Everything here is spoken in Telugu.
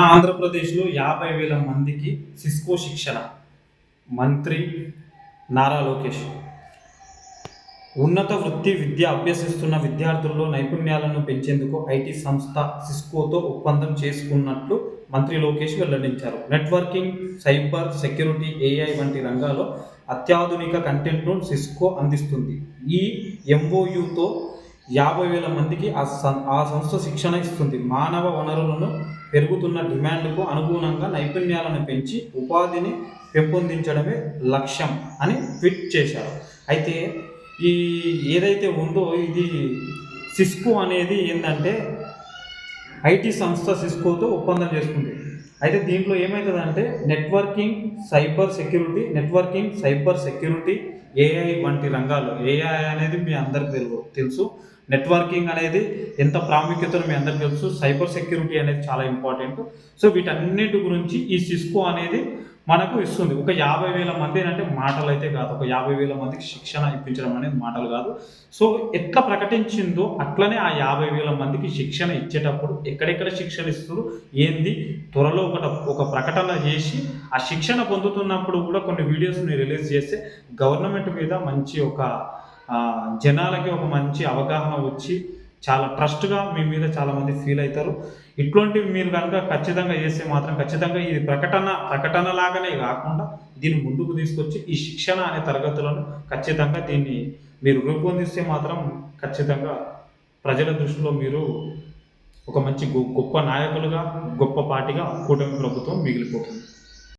ఆంధ్రప్రదేశ్లో యాభై వేల మందికి సిస్కో శిక్షణ. మంత్రి నారా లోకేష్. ఉన్నత వృత్తి విద్య అభ్యసిస్తున్న విద్యార్థుల్లో నైపుణ్యాలను పెంచేందుకు ఐటీ సంస్థ సిస్కోతో ఒప్పందం చేసుకున్నట్లు మంత్రి లోకేష్ వెల్లడించారు. నెట్వర్కింగ్ సైబర్ సెక్యూరిటీ ఏఐ వంటి రంగాల్లో అత్యాధునిక కంటెంట్ను సిస్కో అందిస్తుంది. ఈ ఎంఓయుతో యాభై వేల మందికి ఆ సం- ఆ సంస్థ శిక్షణ ఇస్తుంది. మానవ వనరులను పెరుగుతున్న డిమాండ్కు అనుగుణంగా నైపుణ్యాలను పెంచి ఉపాధిని పెంపొందించడమే లక్ష్యం అని ట్వీట్ చేశారు. అయితే ఈ ఏదైతే ఉందో ఇది సిస్కో అనేది ఏంటంటే ఐటీ సంస్థ సిస్కోతో ఒప్పందం చేసుకుంది. అయితే దీంట్లో ఏమవుతుందంటే networking cyber security networking cyber security AI వంటి రంగాల్లో ఏఐ అనేది మీ అందరికి తెలు- తెలుసు. నెట్వర్కింగ్ అనేది ఎంత ప్రాముఖ్యతను మీ అందరికి తెలుసు. సైబర్ సెక్యూరిటీ అనేది చాలా ఇంపార్టెంట్ సో వీటన్నిటి గురించి ఈ సిస్కో అనేది మనకు ఇస్తుంది. ఒక యాభై వేల మంది అంటే మాటలు అయితే కాదు. ఒక యాభై వేల మందికి శిక్షణ ఇప్పించడం అనేది మాటలు కాదు. సో ఎట్లా ప్రకటించిందో అట్లనే ఆ యాభై వేల మందికి శిక్షణ ఇచ్చేటప్పుడు ఎక్కడెక్కడ శిక్షణ ఇస్తారు ఏంది? త్వరలో ఒక ఒక ప్రకటన చేసి ఆ శిక్షణ పొందుతున్నప్పుడు కూడా కొన్ని వీడియోస్ని రిలీజ్ చేస్తే గవర్నమెంట్ మీద మంచి ఒక జనాలకి ఒక మంచి అవగాహన వచ్చి చాలా ట్రస్ట్గా మీ మీద చాలామంది ఫీల్ అవుతారు. ఇట్లాంటివి మీరు కనుక ఖచ్చితంగా చేస్తే మాత్రం ఖచ్చితంగా ఇది ప్రకటన ప్రకటన లాగానే కాకుండా దీన్ని ముందుకు తీసుకొచ్చి ఈ శిక్షణ అనే తరగతులను ఖచ్చితంగా దీన్ని మీరు రూపొందిస్తే మాత్రం ఖచ్చితంగా ప్రజల దృష్టిలో మీరు ఒక మంచి గొ- గొప్ప నాయకులుగా గొప్ప పార్టీగా కూటమి ప్రభుత్వం మిగిలిపోతుంది.